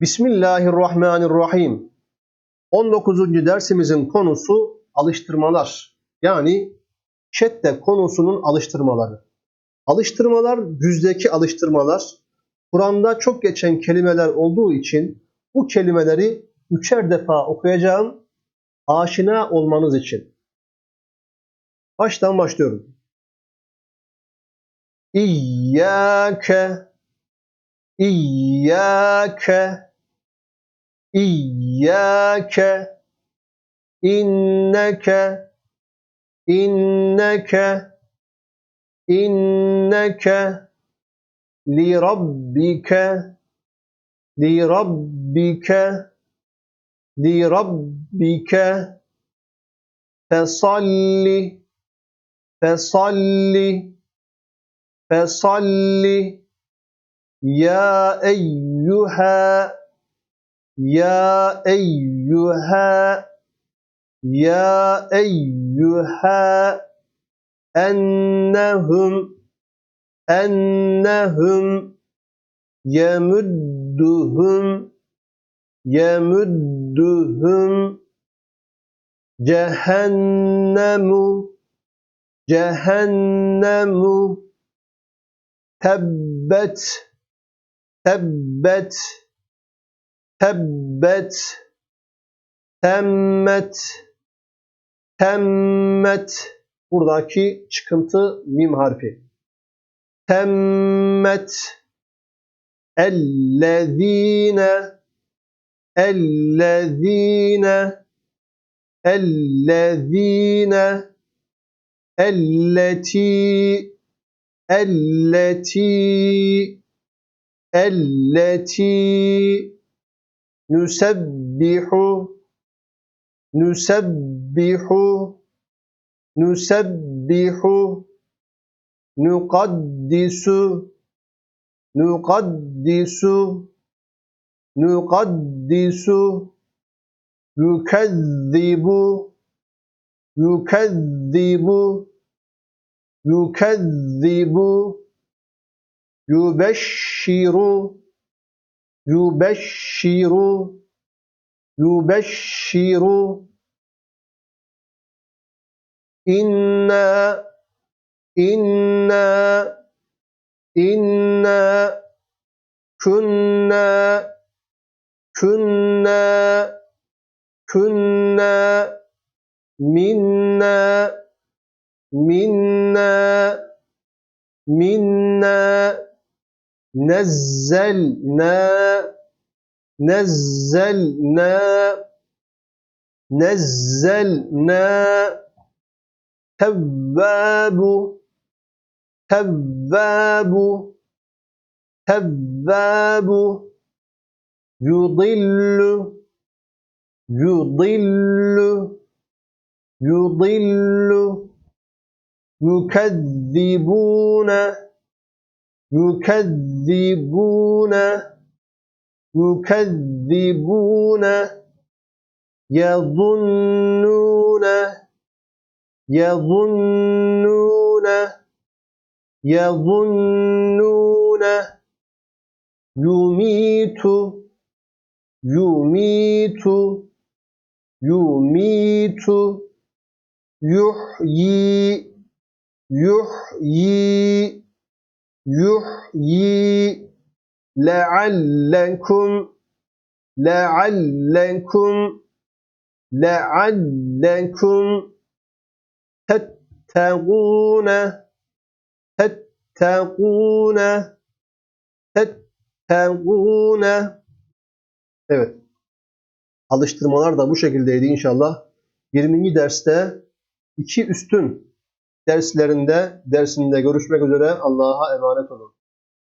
Bismillahirrahmanirrahim. 19. dersimizin konusu alıştırmalar. Yani şedde konusunun alıştırmaları. Alıştırmalar güzdeki alıştırmalar. Kur'an'da çok geçen kelimeler olduğu için bu kelimeleri üçer defa okuyacağım. Aşina olmanız için. Baştan başlıyorum. İyyâke İyyâke إياك إنك إنك إنك لربك لربك لربك. فصل فصل فصل. يا أيها ya eyyuha ya eyyuha ennehum ennehum yemudduhum yemudduhum cehennemu cehennemu tebbet tebbet tebbet temmet temmet. Buradaki çıkıntı mim harfi. Temmet. Ellezine ellezine ellezine. Elleti elleti elleti نسبح نسبح نسبح نقدس نقدس نقدس يكذب يكذب يكذب يبشر yubeşşiru yubeşşiru inna inna inna. Kunna kunna kunna. Minna minna. Minna نزلنا نزلنا نزلنا تواب تواب تواب. يضل يضل يضل. يكذبون. yukezzibune yukezzibune yazunnune yazunnune yazunnune yumitu yumitu yumitu yuhyi yuhyi yuhyi leallekum leallekum leallekum tettegûne tettegûne tettegûne Evet. Alıştırmalar da bu şekildeydi inşallah. 20. derste iki üstün derslerinde, dersinde görüşmek üzere. Allah'a emanet olun.